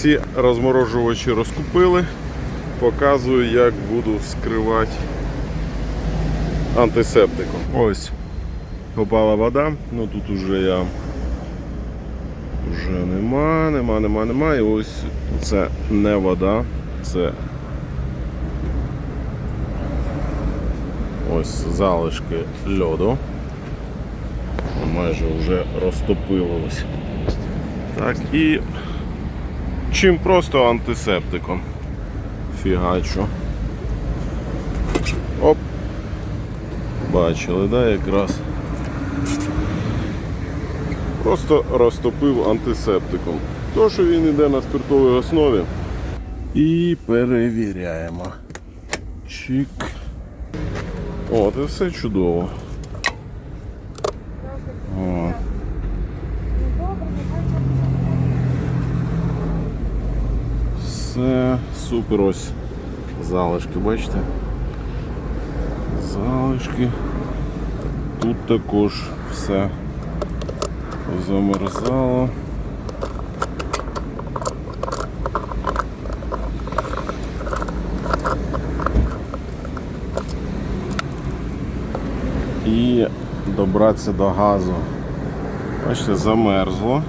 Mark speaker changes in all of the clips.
Speaker 1: Всі розморожувачі розкупили. Показую, як буду вскривати антисептиком. Ось попала вода, ну тут уже я вже нема, нема, нема, нема. І ось це не вода, це ось залишки льоду. Майже вже розтопилось. Так, і чим просто антисептиком фігачу. Оп. Бачили, да, якраз. Просто розтопив антисептиком. То, що він йде на спиртовій основі. І перевіряємо. Чик. О, це все чудово. О. Все супер ось залишки, бачите? Залишки. Тут також все замерзало. І добратися до газу. Бачите, замерзло.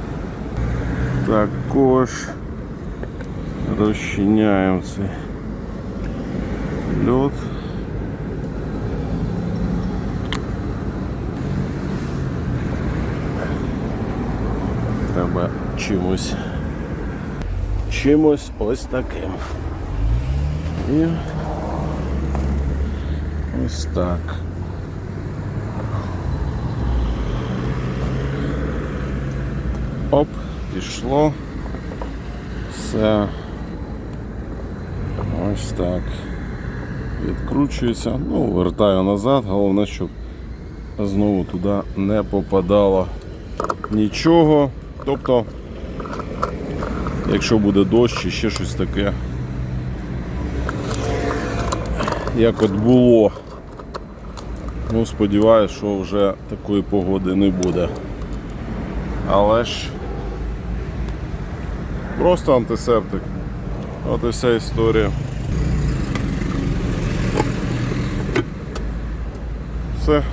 Speaker 1: Також розчиняємо цей льод. Треба чимось чимось ось таким. І ось так. Оп, пішло. Все. Ось так. Відкручується. Ну, вертаю назад. Головне, щоб знову туди не попадало нічого. Тобто, якщо буде дощ чи ще щось таке, як от було. Ну, сподіваюся, що вже такої погоди не буде. Але ж просто антисептик. От і вся історія. Все.